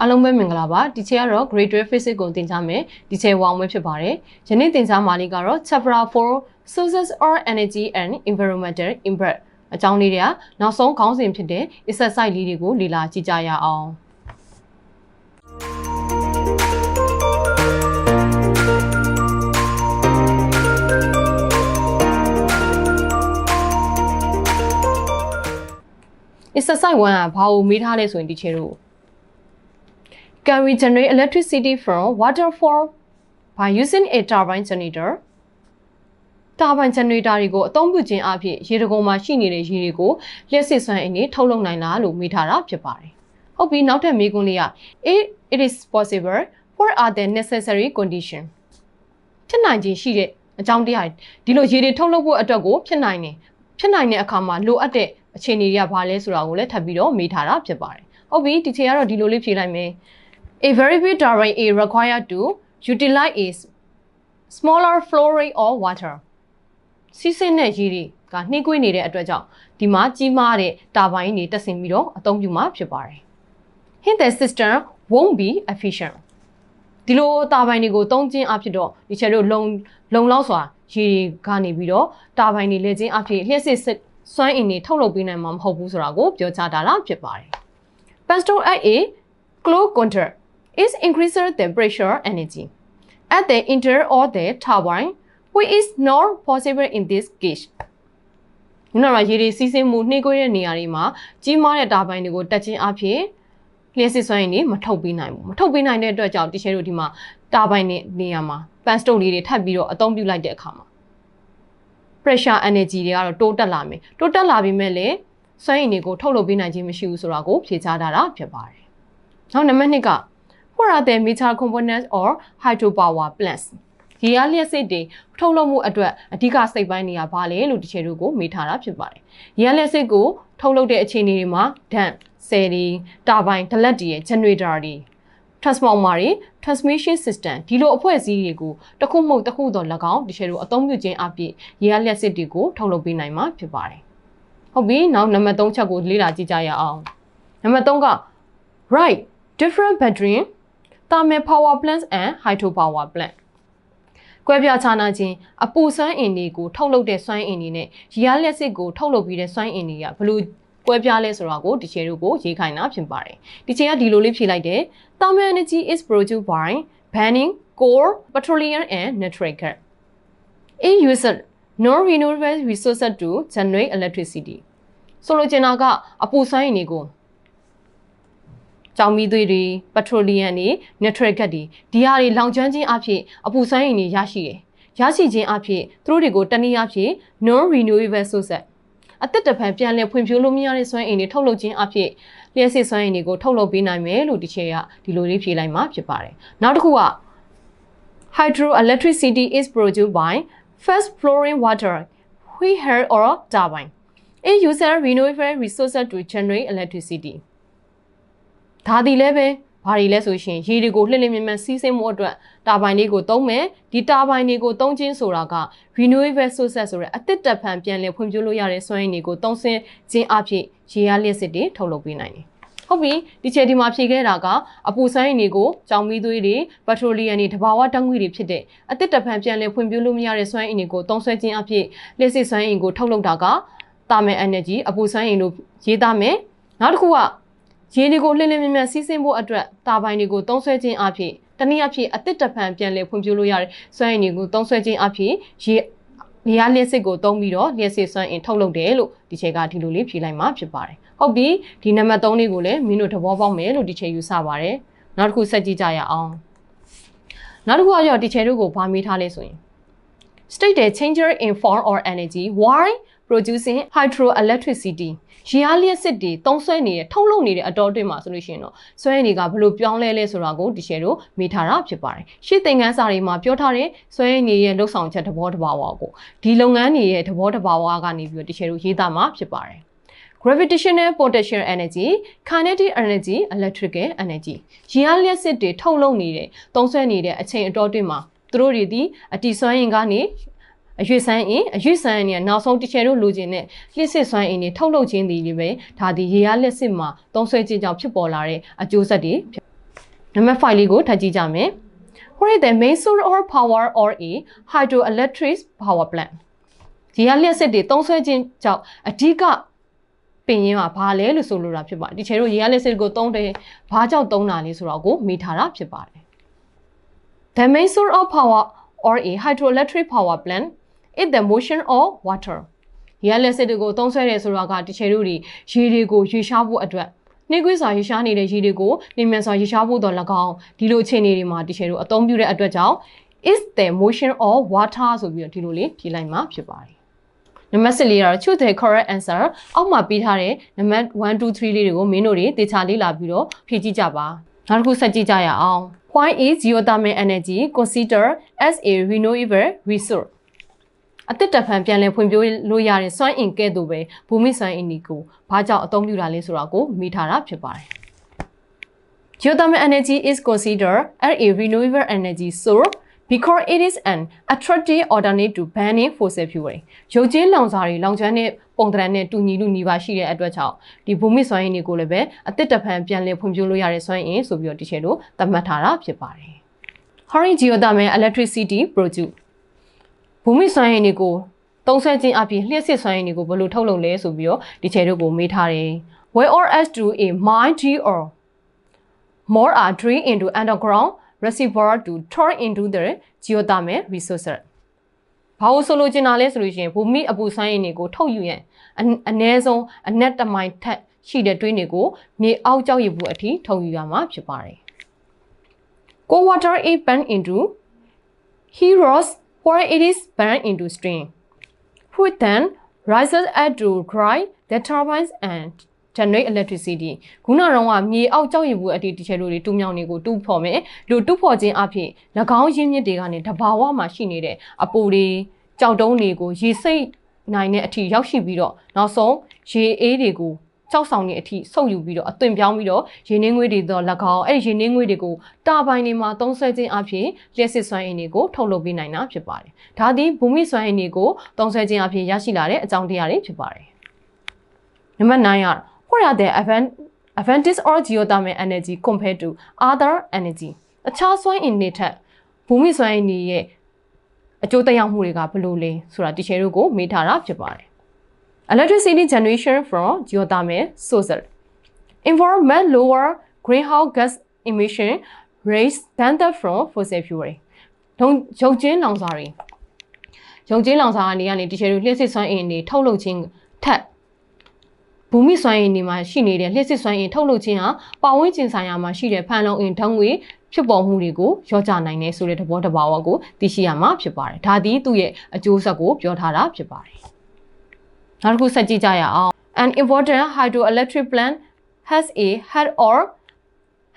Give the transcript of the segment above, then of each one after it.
အားလုံးပဲမင်္ဂလာပါဒီချက်ကတော့ grade 12 physics ကိုသင်ကြားမယ်ဒီချက်ဝောင်းပဲဖြစ်ပါတယ်ယနေ့သင်ကြားမှာလေးကတော့ chapter 4 sources or energy and environmental impact အကြောင်းလေးတွေကနောက်ဆုံးခေါင်းစဉ်ဖြစ်တဲ့ exercise လေးတွေကိုလေ့လာကြည့်ကြရအောင် exercise 1ကဘာကိုမေးထားလဲဆိုရင်ဒီချေတို့ Can we generate electricity from waterfall by using a turbine generator? တာဘိုင်ဂျန်နရေတာတွေကိုအသုံးပြုခြင်းအပြင်ရေတကုံမှာရှိနေတဲ့ရေတွေကိုလျှက်စစ်စွမ်းအင်နဲ့ထုတ်လုပ်နိုင်လားလို့မေးထားတာဖြစ်ပါတယ်။ဟုတ်ပြီနောက်ထပ်မေးခွန်းလေးက if it is possible what are the necessary condition ဖြစ်နိုင်ခြင်းရှိတဲ့အကြောင်းတရားဒီလိုရေတွေထုတ်လုပ်ဖို့အတွက်ကိုဖြစ်နိုင်တယ်ဖြစ်နိုင်တဲ့အခါမှာလိုအပ်တဲ့အခြေအနေတွေကဘာလဲဆိုတာကိုလည်းထပ်ပြီးတော့မေးထားတာဖြစ်ပါတယ်။ဟုတ်ပြီဒီချိန်ကတော့ဒီလိုလေးဖြေလိုက်မယ်။ A very big turbine is required to utilize a smaller flow rate of water. စီးဆင်းတဲ့ရေတွေကနှိမ့်ကွေးနေတဲ့အတွက်ကြောင့်ဒီမှာကြီးမားတဲ့တာဘိုင်းတွေတက်ဆင်ပြီးတော့အသုံးပြုမှာဖြစ်ပါတယ်။ Hint the system won't be efficient. ဒီလိုတာဘိုင်းတွေကိုသုံးခြင်းအဖြစ်တော့ဒီချက်တို့လုံလုံလောက်စွာရေတွေကနေပြီးတော့တာဘိုင်းတွေလဲခြင်းအဖြစ်လျှက်စစ်စွမ်းအင်တွေထုတ်လုပ်ပေးနိုင်မှာမဟုတ်ဘူးဆိုတာကိုပြောကြားတာလားဖြစ်ပါတယ်။ Pastel at a close contact is increases the pressure energy at the interior of the turbine which is not possible in this case ညနာရေတွေစီးဆင်းမှုနှိမ့်ကွေးတဲ့နေရာတွေမှာကြီးမားတဲ့တာဘိုင်တွေကိုတက်ချင်းအဖြစ်လျှက်စစ်စွမ်းရည်တွေမထုတ်ပေးနိုင်ဘူးမထုတ်ပေးနိုင်တဲ့အတွက်ကြောင့်တချို့တို့ဒီမှာတာဘိုင်နေနေရာမှာ pan stone လေးတွေထပ်ပြီးတော့အသုံးပြုလိုက်တဲ့အခါမှာ pressure energy တွေကတော့တိုးတက်လာမယ်တိုးတက်လာပြီးမဲ့လည်းစွမ်းရည်တွေကိုထုတ်လုပ်ပေးနိုင်ခြင်းမရှိဘူးဆိုတာကိုဖြေချထားတာဖြစ်ပါတယ်နောက်နံပါတ်2က What are the major components or hydropower plants? ရေအားလျှက်စစ်တွေထုတ်လုပ်မှုအတွက်အဓိကစိတ်ပိုင်းတွေကဘာလဲလို့ဒီချေတို့ကိုမေးထားတာဖြစ်ပါတယ်။ရေအားလျှက်စစ်ကိုထုတ်လုပ်တဲ့အခြေအနေတွေမှာဓာတ်ဆယ်တွေတာဘိုင်ဒလက်တွေရဲ့ generator တွေ transformer တွေ transmission system ဒီလိုအဖွဲ့အစည်းတွေကိုတစ်ခုမဟုတ်တစ်ခုတော့၎င်းဒီချေတို့အသုံးပြုခြင်းအပြင်ရေအားလျှက်စစ်တွေကိုထုတ်လုပ်ပေးနိုင်မှာဖြစ်ပါတယ်။ဟုတ်ပြီနောက်နံပါတ်3ချက်ကိုလေ့လာကြည့်ကြရအောင်။နံပါတ်3က right different between thermal power plants and hydropower plant ကွဲပြားခြားနားခြင်းအပူစွမ်းအင်တွေကိုထုတ်လုပ်တဲ့စွမ်းအင်တွေနဲ့ရေအားလျှက်စစ်ကိုထုတ်လုပ်ပြီးတဲ့စွမ်းအင်တွေကဘလို့ကွဲပြားလဲဆိုတာကိုဒီချေတို့ကိုရေးခိုင်းတာဖြစ်ပါတယ်ဒီချေကဒီလိုလေးဖြေလိုက်တယ် thermal energy is produced by burning coal petroleum and natural gas it uses non renewable resources to generate electricity ဆိုလိုချင်တာကအပူစွမ်းအင်တွေကို ကြောင်မီသွေးတွေပက်ထရိုလီယမ်တွေနက်ထရယ်ဂတ်တွေဒီဟာတွေလောင်ကျွမ်းခြင်းအဖြစ်အပူစွမ်းအင်တွေရရှိတယ်။ရရှိခြင်းအဖြစ်သူတို့တွေကိုတနည်းအားဖြင့် non renewable source အသက်တဖန်ပြန်လည်ဖွံ့ဖြိုးလို့မရတဲ့စွမ်းအင်တွေထုတ်လုပ်ခြင်းအဖြစ်လျှက်စစ်စွမ်းအင်တွေကိုထုတ်လုပ်ပေးနိုင်မယ်လို့ဒီချေကဒီလိုလေးဖြေလိုက်မှာဖြစ်ပါတယ်။နောက်တစ်ခုက hydroelectricity is produced by fast flowing water which heat or turbine. It uses renewable resources to generate electricity. ဒါဒီလည်းပဲဘာတွေလဲဆိုရှင်ရေတွေကိုလှစ်လှစ်မြင်မြန်စီးဆင်းမှုအတွက်တာဘိုင်လေးကိုသုံးမယ်ဒီတာဘိုင်တွေကိုသုံးခြင်းဆိုတာက renewable sources ဆိုတဲ့အသစ်တက်ဖန်ပြန်လည်ဖွံ့ဖြိုးလို့ရတဲ့စွမ်းအင်တွေကိုသုံးဆင်းခြင်းအဖြစ်ရေအားလျှက်စစ်တွေထုတ်လုပ်ပေးနိုင်တယ်ဟုတ်ပြီဒီချေဒီမှာဖြေခဲ့တာကအပူစွမ်းအင်တွေကိုကြောင်မီးသွေးတွေပက်ထရိုလီယမ်တွေတဘာဝဓာတ်ငွေ့တွေဖြစ်တဲ့အသစ်တဖန်ပြန်လည်ဖွံ့ဖြိုးလို့မရတဲ့စွမ်းအင်တွေကိုသုံးဆွဲခြင်းအဖြစ်လျှက်စစ်စွမ်းအင်ကိုထုတ်လုပ်တာကတာမယ် energy အပူစွမ်းအင်လို့ရေးသားမယ်နောက်တစ်ခုက ရေတွေကိုလှည့်လည်မြင်မြန်စီးဆင်းဖို့အတွက်တာဘိုင်တွေကိုသုံးဆွဲခြင်းအဖြစ်တနည်းအားဖြင့်အသစ်တဖန်ပြန်လည်ဖွံ့ဖြိုးလို့ရတဲ့စွမ်းအင်တွေကိုသုံးဆွဲခြင်းအဖြစ်ရေနေရာလျှက်စစ်ကိုသုံးပြီးတော့လျှက်စစ်စွမ်းအင်ထုတ်လုပ်တယ်လို့ဒီချက်ကဒီလိုလေးဖြေလိုက်မှာဖြစ်ပါတယ်ဟုတ်ပြီဒီနံပါတ်3လေးကိုလည်းမင်းတို့သဘောပေါက်မယ်လို့ဒီချက်ယူဆပါတယ်နောက်တစ်ခုဆက်ကြည့်ကြရအောင်နောက်တစ်ခုကရောဒီချက်တို့ကိုဘာမေးထားလဲဆိုရင် state the changer in form or energy while producing hydroelectricity ရေအားလျက်စစ်တွေတုံးဆွဲနေတဲ့ထုတ်လုပ်နေတဲ့အတော်အတွင်းမှာဆိုလို့ရှိရင်တော့ဆွဲတွေကဘယ်လိုပြောင်းလဲလဲဆိုတာကိုဒီရှယ်တို့မေးထားတာဖြစ်ပါတယ်ရှေ့သင်ခန်းစာတွေမှာပြောထားတဲ့ဆွဲနေရဲ့လှုပ်ဆောင်ချက်သဘောတဘာဝကိုဒီလုပ်ငန်းတွေရဲ့သဘောတဘာဝကနေပြီးတော့ဒီရှယ်တို့ရေးသားမှာဖြစ်ပါတယ် gravitational potential energy kinetic energy electrical energy ရေအားလျက်စစ်တွေထုတ်လုပ်နေတဲ့တုံးဆွဲနေတဲ့အချိန်အတော်အတွင်းမှာသူတို့တွေဒီအတီစွမ်းရင်ကနေ အရွေဆန်းအင်းအရွေဆန်းအင်းเนี่ยနောက်ဆုံးတစ်ချေတို့လိုချင်တဲ့လျှစ်စစ်စွမ်းအင်းတွေထုတ်လုပ်ခြင်းသည်လည်းပဲဒါဒီရေအားလျှစ်စစ်မှာသုံးဆွဲခြင်းကြောင့်ဖြစ်ပေါ်လာတဲ့အကျိုးဆက်တွေ နံပါတ်5လေးကိုထပ်ကြည့်ကြမယ် What is the main source of power or a hydroelectric power plant ဒီကလျှက်စစ်တွေသုံးဆွဲခြင်းကြောင့်အဓိကပင်ရင်းကဘာလဲလို့ဆိုလိုတာဖြစ်ပါတယ်ဒီချေတို့ရေရလျှက်စစ်ကိုသုံးတယ်ဘာကြောင့်သုံးတာလဲဆိုတော့ကိုမိထားတာဖြစ်ပါတယ် The main source of power or a hydroelectric power plant is the motion of water ရေရလျှက်စစ်တွေကိုသုံးဆွဲတယ်ဆိုတော့ကဒီချေတို့တွေရေတွေကိုရေရှားဖို့အတွက်နှိကွေးစွာရေရှားနေတဲ့ရေတွေကိုနေမြန်စွာရေရှားဖို့တော့၎င်းဒီလိုအခြေအနေတွေမှာဒီချေတို့အသုံးပြုတဲ့အတွက်ကြောင့် is the motion of water ဆိုပြီးတော့ဒီလိုလေးဖြေလိုက်မှာဖြစ်ပါတယ်နံပါတ်7လေးကတော့ choose the correct answer အောက်မှာပေးထားတဲ့နံပါတ်1 2 3လေးတွေကိုမင်းတို့တွေသေချာလေ့လာပြီးတော့ဖြည့်ကြည့်ကြပါနောက်တစ်ခုဆက်ကြည့်ကြရအောင် why is geothermal energy considered as a renewable resource အတစ်တဖန်ပြန်လည်ဖွံ့ဖြိုးလို့ရတဲ့စွမ်းအင်ကဲ့သို့ပဲဘူမိစွမ်းအင်ဒီကိုဘာကြောင့်အသုံးပြုတာလဲဆိုတော့ကိုမိထားတာဖြစ်ပါတယ် Geothermal energy is considered as a renewable energy source because it is an attractive alternative to burning fossil fuel ရုပ်ချင်းလောင်စာတွေလောင်ကျွမ်းတဲ့ပုံသဏ္ဍာန်နဲ့တူညီလူညီပါရှိတဲ့အတွက်ကြောင့်ဒီဘူမိစွမ်းအင်တွေကိုလည်းပဲအသစ်တဖန်ပြန်လည်ဖွံ့ဖြိုးလို့ရတဲ့စွမ်းအင်ဆိုပြီးတော့ဒီချက်တို့သတ်မှတ်ထားတာဖြစ်ပါတယ် Hori geothermal electricity produce ဘူမိစွမ်းအင်တွေကိုသုံးဆွဲခြင်းအပြင်လျှက်စစ်စွမ်းအင်တွေကိုဘယ်လိုထုတ်လုပ်လဲဆိုပြီးတော့ဒီချက်တို့ကိုမေးထားတယ် where or as to a mine or more are drilled into underground reservoir to turn into the geothermal resources ဘာလို့ဆိုလိုချင်တာလဲဆိုလို့ရှိရင်ဘူမိအပူဆိုင်းရင်တွေကိုထုတ်ယူရန်အနည်းဆုံးအနက်တမိုင်ထက်ရှိတဲ့တွင်းတွေကိုမြေအောက်ကျောက်ရည်ဘူးအထိထုတ်ယူရမှာဖြစ်ပါတယ်။ Cold water is burned into heroes where it is burned into stream which then rises at to dry the turbines and generate electricity ခုနကတော့မြေအောက်ကြောက်ရည်ဘူးအတီးတစ်ချက်တို့တွေတူးမြောင်တွေကိုတူးဖော်မယ်လူတူးဖော်ခြင်းအဖြစ်၎င်းရင်းမြစ်တွေကနေတဘာဝမှာရှိနေတဲ့အပူတွေကြောက်တုံးတွေကိုရေစိတ်နိုင်တဲ့အထိရောက်ရှိပြီးတော့နောက်ဆုံးရေအေးတွေကို ကြောက်ဆောင်နေအထိဆုပ်ယူပြီးတော့အသွင်ပြောင်းပြီးတော့ရေနှင်းငွေတွေတော့၎င်းအဲ့ဒီရေနှင်းငွေတွေကိုတာပိုင်တွေမှာသုံးဆွဲခြင်းအဖြစ်လျှက်စစ်စွမ်းအင်တွေကိုထုတ်လုပ်ပေးနိုင်တာဖြစ်ပါတယ်။ဒါသည်ဘူမိစွမ်းအင်တွေကိုသုံးဆွဲခြင်းအဖြစ်ရရှိလာတဲ့အကြောင်းတရားတွေဖြစ်ပါတယ်။နံပါတ်9က what are the advantages of geothermal energy compared to other energy အခြားစွမ်းအင်တွေထက်ဘူမိစွမ်းအင်တွေရဲ့အကျိုးသက်ရောက်မှုတွေကဘယ်လိုလဲဆိုတာတီချယ်တို့ကိုမေးထားတာဖြစ်ပါတယ် electricity generation from geothermal sources involve much lower greenhouse gas emission rates than that from fossil fuel ထုံရုပ်ချင်းလောင်စာတွေရုပ်ချင်းလောင်စာကနေကနေတီချယ်တို့လျှက်စစ်စွမ်းအင်တွေထုတ်လုပ်ခြင်းထက်ဘူမိစွမ်းအင်တွေမှာရှိနေတဲ့လျှက်စစ်စွမ်းအင်ထုတ်လုပ်ခြင်းဟာပတ်ဝန်းကျင်ဆိုင်ရာမှာရှိတဲ့ဖန်လုံအင်ဓာတ်ငွေဖြစ်ပေါ်မှုတွေကိုရောကြနိုင်တယ်ဆိုတဲ့သဘောတဘာဝကိုသိရှိရမှာဖြစ်ပါတယ်။ဒါသည်သူ့ရဲ့အကျိုးဆက်ကိုပြောထားတာဖြစ်ပါတယ်။ နောက်တစ်ခုဆက်ကြည့်ကြရအောင် An important hydroelectric plant has a head or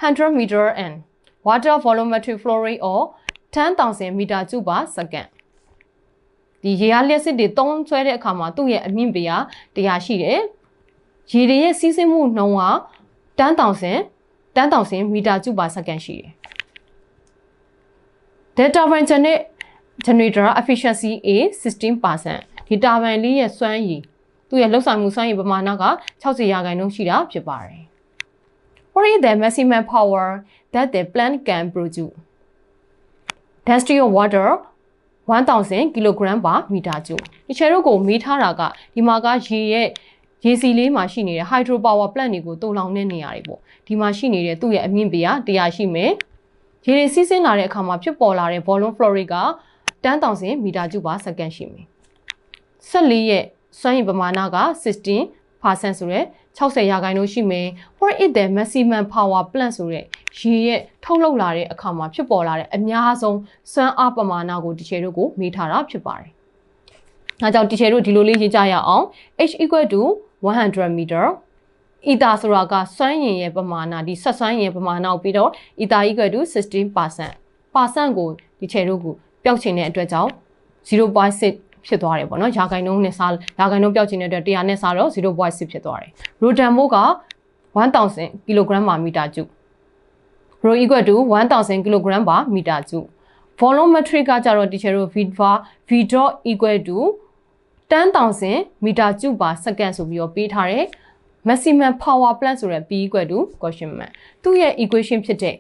100 meter and water volumetric flow rate of 10,000 meter cube per second ဒီရေအားလျှက်စစ်တွေတုံးဆွဲတဲ့အခါမှာသူ့ရဲ့အမြင့်ပေဟာတရားရှိတယ်ရေတွေရဲ့စီးဆင်းမှုနှုန်းက10000 10000မီတာကျူပါစက္ကန့်ရှိတယ်။ data turbine နဲ့ generator efficiency is 16% ဒီ turbine လေးရဲ့စွမ်းရည်သူ့ရဲ့လှုပ်ဆောင်မှုစွမ်းရည်ပမာဏက60ရာခိုင်နှုန်းရှိတာဖြစ်ပါတယ်။ What is the maximum power that the plant can produce? Density of water 1000 kg per meter cube ဒီချေတို့ကိုမေးထားတာကဒီမှာကရေရဲ့ရေစီလေးမှာရှိနေတဲ့ hydro power plant တွေကိုတုံလောင်တဲ့နေရာတွေပေါ့ဒီမှာရှိနေတဲ့သူ့ရဲ့အမြင့်ပေကတရားရှိမယ်ရေတွေစီးဆင်းလာတဲ့အခါမှာဖြစ်ပေါ်လာတဲ့ volume flow rate က10000မီတာကျူပါစက္ကန့်ရှိမယ် ဆက်လေးရဲ့စွမ်းရည်ပမာဏက16%ဆိုရဲ60ရာခိုင်နှုန်းရှိမယ် for it the maximum power plant ဆိုရဲရေရဲ့ထုတ်လုပ်လာတဲ့အခါမှာဖြစ်ပေါ်လာတဲ့အများဆုံးစွမ်းအားပမာဏကိုဒီချေတို့ကိုမေးထားတာဖြစ်ပါတယ်။ဒါကြောင့်ဒီချေတို့ဒီလိုလေးရေးကြရအောင် h equal to 100 meter အီတာဆိုတာကစွမ်းရည်ရဲ့ပမာဏဒီဆက်စွမ်းရည်ပမာဏကိုပြီးတော့အီတာ equal to 16% percent ကိုဒီချေတို့ကိုပျောက်ချင်တဲ့အတွက်ကြောင့်0.6 ဖြစ်သွားတယ်ပေါ့နော်ရာခိုင်နှုန်းနဲ့စားရာခိုင်နှုန်းပျောက်ချင်တဲ့အတွက်100နဲ့စားတော့0.6ဖြစ်သွားတယ်ရိုတန်မိုးက1000 kg per meter cube rho equal to 1000 kg per meter cube volumetric ကကြတော့ဒီချေတို့ v v dot equal to 10000 meter cube per second ဆိုပြီးတော့ပေးထားတယ် maximum power plant ဆိုတဲ့ p equal to question mark သူ့ရဲ့ equation ဖြစ်တဲ့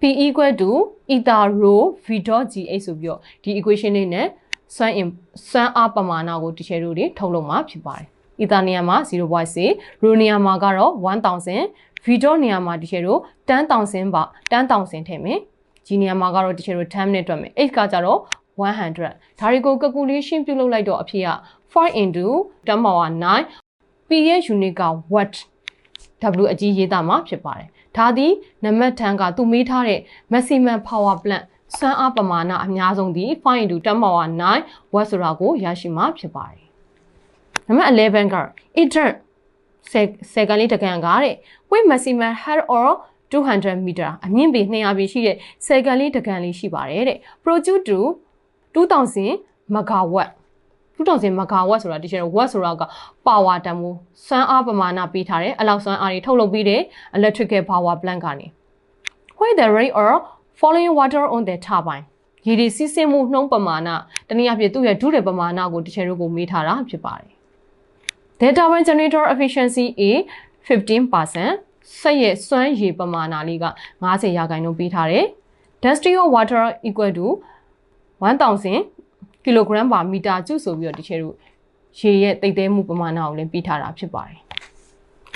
P equal to eta rho v dot gh ဆိုပြီးတော့ဒီ equation လေးနဲ့ စွမ်းအင်စွမ်းအားပမာဏကိုတချေတို့တွေထုတ်လုပ်မှာဖြစ်ပါတယ်။ eta နေရာမှာ0.6 rho နေရာမှာကတော့1000 v dot နေရာမှာတချေတို့10000ပါ10000ထည့်မယ်။ဒီနေရာမှာကတော့တချေတို့10နဲ့တွက်မယ်။ h ကကြတော့100ဒါတွေကို calculation ပြုလုပ်လိုက်တော့အဖြစ်က5 into 10 power 9 p ရဲ့ unit က watt w အကြီးရေးသားမှာဖြစ်ပါတယ်။ဒါသည်နံပါတ်10ကသူမေးထားတဲ့ maximum power plant စွမ်းအားပမာဏအများဆုံးသည်5 into 10 power 9 watt ဆိုတာကိုရရှိမှာဖြစ်ပါတယ်။နံပါတ်11က etern ဆယ်ကန်လေးတကန်ကတဲ့ with maximum height or 200 meter အမြင့်ပေ200ပေရှိတဲ့ဆယ်ကန်လေးတကန်လေးရှိပါတယ်တဲ့ produce to 2000 megawatt 2000 megawatt ဆိုတာတကယ်တော့ watt ဆိုတာက power တန်ဖိုးစွမ်းအားပမာဏပေးထားတယ်အလောက်စွမ်းအားတွေထုတ်လုပ်ပြီးတဲ့ electrical power plant ကနေ where the rate or falling water on the turbine ရေဒီစီးဆင်းမှုနှုံးပမာဏတနည်းအားဖြင့်သူ့ရဲ့ဒုတဲ့ပမာဏကိုတကယ်တော့ကိုမေးထားတာဖြစ်ပါတယ် the turbine generator efficiency is 15%ဆက်ရဲ့စွမ်းရည်ပမာဏလေးက90ရာခိုင်နှုန်းပေးထားတယ် density of water equal to 1000ကီလိုဂရမ်ပါမီတာကျုဆိုပြီးတော့တချေတို့ရေရဲ့တိတ်သေးမှုပမာဏကိုလည်းပြီးထားတာဖြစ်ပါတယ်။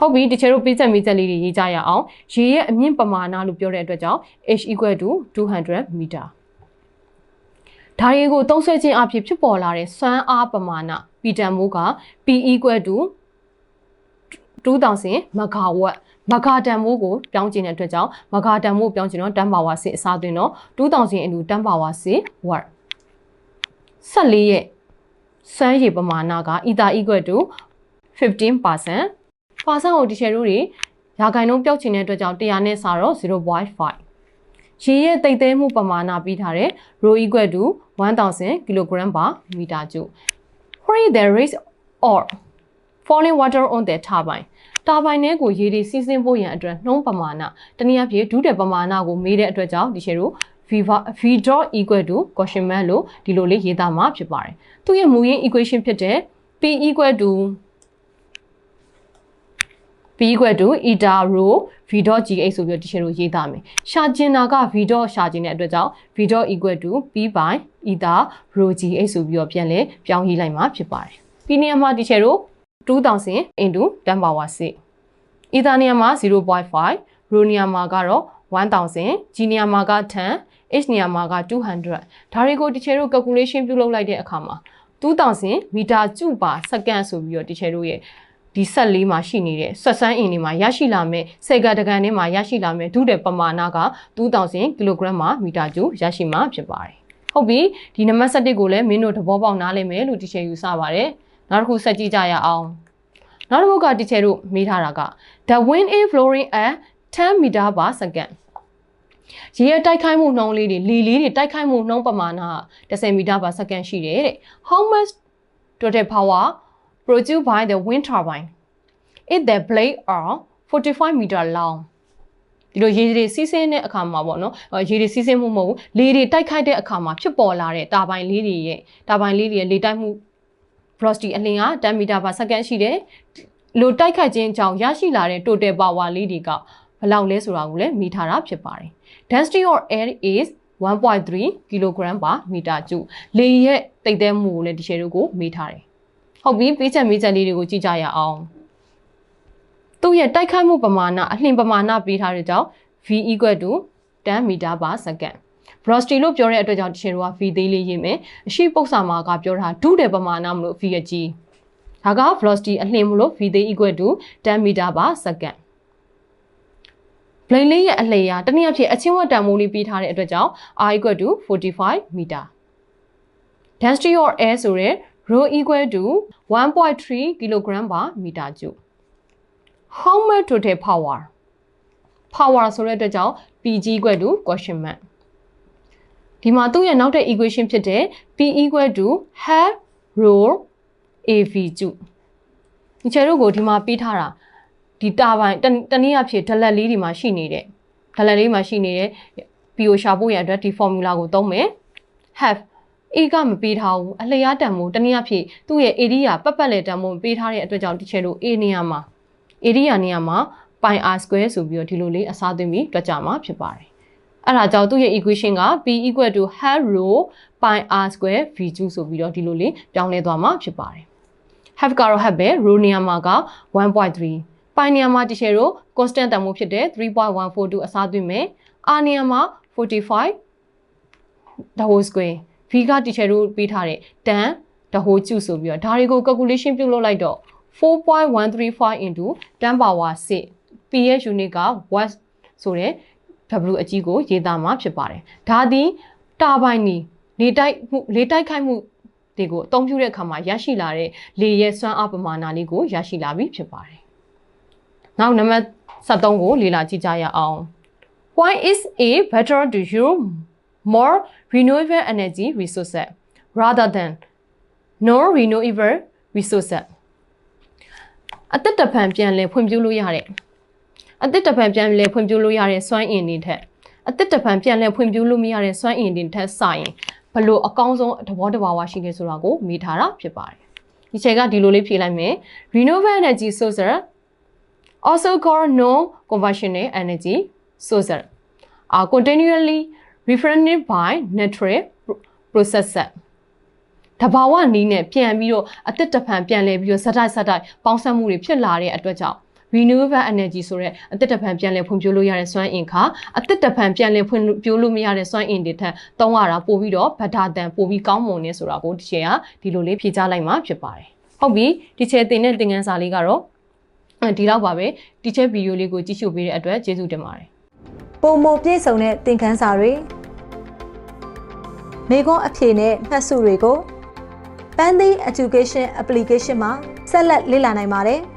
ဟုတ်ပြီတချေတို့ပေးချက်မေးချက်လေးတွေရေးကြရအောင်။ရေရဲ့အမြင့်ပမာဏလို့ပြောတဲ့အတွက်ကြောင့် h equal to 200 meter ။ဒါရီကိုသုံးဆွဲခြင်းအဖြစ်ဖြစ်ပေါ်လာတဲ့စွမ်းအားပမာဏပီတန်မိုးက P equal to 2000 megawatt မဂါတန်မိုးကိုပြောင်းကျင်တဲ့အတွက်ကြောင့်မဂါတန်မိုးပြောင်းကျင်တော့10 power 6အစားသွင်းတော့2000 into 10 power 6 watt 14ရဲ့စမ်းရည်ပမာဏက ether equal to 15% ပါဆန်ကိုဒီချယ်တို့တွေရာခိုင်နှုန်းပျောက်ချင်တဲ့အတွက်ကြောင့်100နဲ့စာတော့0.5ရေရဲ့တိတ်သေးမှုပမာဏပြီးထားတဲ့ rho equal to 1000 kg per meter cube where there is or falling water on the turbine တာဘိုင်ထဲကိုရေတွေစီးဆင်းဖို့ရန်အတွက်နှုံးပမာဏတနည်းအားဖြင့်ဒုတဲ့ပမာဏကိုမေးတဲ့အတွက်ကြောင့်ဒီရှယ်တို့ v v dot equal to question mark လို့ဒီလိုလေးရေးသားမှာဖြစ်ပါတယ်။သူ့ရဲ့မူရင်း equation ဖြစ်တဲ့ p equal to p equal to eta rho v dot gh ဆိုပြီးတော့ဒီရှယ်တို့ရေးသားမယ်။ရှာကျင်တာက v dot ရှာကျင်တဲ့အတွက်ကြောင့် v dot equal to p by eta rho gh ဆိုပြီးတော့ပြန်လဲပြောင်းရေးလိုက်မှာဖြစ်ပါတယ်။ဒီနေရာမှာဒီရှယ်တို့2000 into 10 power 6 ether နေရာမှာ0.5 rho နေရာမှာကတော့1000 g နေရာမှာက10 h နေရာမှာက200ဒါတွေကိုတချေတို့ calculation ပြုလုပ်လိုက်တဲ့အခါမှာ2000မီတာကျုပါစက္ကန့်ဆိုပြီးတော့တချေတို့ရဲ့ ဒီဆက်လေးမှာရှိနေတဲ့ဆက်ဆန်းအင်တွေမှာရရှိလာမယ့်စေကတကန်ထဲမှာရရှိလာမယ့်ဒုတဲ့ပမာဏက2000ကီလိုဂရမ်မှာမီတာကျူရရှိမှာဖြစ်ပါတယ်ဟုတ်ပြီဒီနံပါတ်7ကိုလည်းမင်းတို့သဘောပေါက်နားလည်မယ်လို့တချေယူဆပါတယ်နောက်တစ်ခုဆက်ကြည့်ကြရအောင်နောက်တစ်ခုကတချေတို့မေးထားတာက the wind is flowing at 10 meter per second ရေရဲ့တိုက်ခိုက်မှုနှုန်းလေးတွေလေလေးတွေတိုက်ခိုက်မှုနှုန်းပမာဏ10မီတာပါစက္ကန့်ရှိတယ်တဲ့ How much total power produced by the wind turbine if the blade are 45 meter long ဒီလိုရေတွေစီးဆင်းတဲ့အခါမှာပေါ့နော်ရေတွေစီးဆင်းမှုမဟုတ်ဘူးလေတွေတိုက်ခိုက်တဲ့အခါမှာဖြစ်ပေါ်လာတဲ့တာဘိုင်လေးတွေရဲ့တာဘိုင်လေးတွေရဲ့လေတိုက်မှု velocity အလင်းက10 meter per second ရှိတယ်လိုတိုက်ခိုက်ခြင်းကြောင့်ရရှိလာတဲ့ total power လေးတွေကဘယ်လောက်လဲဆိုတာကိုလည်းမိထားတာဖြစ်ပါတယ် density of air is 1.3 kg per meter cube လေရဲ့တိတ်သေးမှုကိုလည်းဒီရှယ်တို့ကိုမေးထားတယ် ဟုတ်ပြီပေးချက်မေးချက်လေးတွေကိုကြည့်ကြရအောင်သူ့ရဲ့တိုက်ခိုက်မှုပမာဏအလှင်ပမာဏပေးထားတဲ့ကြောင့် v equal to 10 meter per second velocity လို့ပြောတဲ့အတွက်ကြောင့်ဒီရှယ်တို့က v သေးလေးရေးမယ်အရှိပု္ပ္ပစာမှာကပြောတာဒုတဲ့ပမာဏမလို့ v အကြီးဒါက velocity အလှင်မလို့ v သေး equal to 10 meter per second ဘလိန်လေးရဲ့အလှေရာတနည်းအားဖြင့်အချင်းဝတ်တန်မိုးလေးပေးထားတဲ့အတွက်ကြောင့် r equal to 45 meter density of air ဆိုရဲ rho equal to 1.3 kg per meter cube how much total power power ဆိုတဲ့အတွက်ကြောင့် pg equal to question mark ဒီမှာသူ့ရဲ့နောက်တဲ့ equation ဖြစ်တဲ့ p equal to half rho av cube ဒီချေတို့ကိုဒီမှာပေးထားတာဒီတာပိုင်တနည်းအားဖြင့်ဒလက်လေးဒီမှာရှိနေတဲ့ဒလက်လေးမှာရှိနေတဲ့ PO ရှာဖို့ရအတွက်ဒီ formula ကိုသုံးမယ် have a ကမပေးထားဘူးအလျားတန်မို့တနည်းအားဖြင့်သူ့ရဲ့ area ပတ်ပတ်လည်တန်မို့ပေးထားတဲ့အတွက်ကြောင့်ဒီချေလို့ a နေရာမှာ area နေရာမှာ pi r square ဆိုပြီးတော့ဒီလိုလေးအစားသွင်းပြီးတွက်ကြမှာဖြစ်ပါတယ်အဲ့ဒါကြောင့်သူ့ရဲ့ equation က p equal to half rho pi r square v2 ဆိုပြီးတော့ဒီလိုလေးပြောင်းလဲသွားမှာဖြစ်ပါတယ် half ကတော့ half ပဲ rho နေရာမှာက1.3 pi နေရာမှာတချေတော့ constant တန်ဖိုးဖြစ်တဲ့3.142အစားသွင်းမယ် r နေရာမှာ45 the whole square v ကတချေတော့ပေးထားတဲ့ tan the whole ကျုဆိုပြီးတော့ဒါတွေကို calculation ပြုလုပ်လိုက်တော့4.135 into 10 power 6 p ရဲ့ unit က watt ဆိုတဲ့ W အကြီးကိုရေးသားမှာဖြစ်ပါတယ်။ဒါသည်တာဘိုင်နီလေတိုက်မှုလေတိုက်ခိုက်မှုတွေကိုအသုံးပြုတဲ့အခါမှာရရှိလာတဲ့လေရဲ့စွမ်းအားပမာဏလေးကိုရရှိလာပြီဖြစ်ပါတယ်။နောက်နံပါတ်73ကိုလေ့လာကြည့်ကြရအောင်။ Why is a better to use more renewable energy resources rather than non renewable resources အသက်တဖန်ပြန်လဲဖွံ့ဖြိုးလို့ရတဲ့အသက်တဖန်ပြန်လဲဖွံ့ဖြိုးလို့ရတဲ့စွမ်းအင်တွေထက်အသက်တဖန်ပြန်လဲဖွံ့ဖြိုးလို့မရတဲ့စွမ်းအင်တွေထက်စာရင်ဘလို့အကောင်းဆုံးသဘောတဘာဝရှိလဲဆိုတာကိုမေးထားတာဖြစ်ပါတယ်ဒီချက်ကဒီလိုလေးဖြေလိုက်မယ် renewable energy sources also called non conventional energy sources are continually refrained by natural processes တဘာဝနီးနဲ့ပြန်ပြီးတော့အသက်တဖန်ပြန်လဲပြီးတော့စတိုက်စတိုက်ပေါင်းစပ်မှုတွေဖြစ်လာတဲ့အတွက်ကြောင့် renewable energy ဆိုတဲ့အသက်တဖန်ပြန်လဲဖွံ့ဖြိုးလို့ရတဲ့စွမ်းအင်ခါအသက်တဖန်ပြန်လဲဖွံ့ဖြိုးလို့မရတဲ့စွမ်းအင်တွေထက်သုံးရတာပို့ပြီးတော့ဗဒတန်ပို့ပြီးကောင်းမွန်နေဆိုတာကိုဒီချေကဒီလိုလေးဖြေချလိုက်မှာဖြစ်ပါတယ်ဟုတ်ပြီဒီချေတင်တဲ့သင်ခန်းစာလေးကတော့ဒီလောက်ပါပဲဒီချေဗီဒီယိုလေးကိုကြည့်ရှုပေးတဲ့အတွက်ကျေးဇူးတင်ပါတယ် ပုံမပြည့်စုံတဲ့သင်ခန်းစာတွေမိခွန်းအဖြေနဲ့မှတ်စုတွေကို Pandy Education Application မှာဆက်လက်လေ့လာနိုင်ပါတယ်။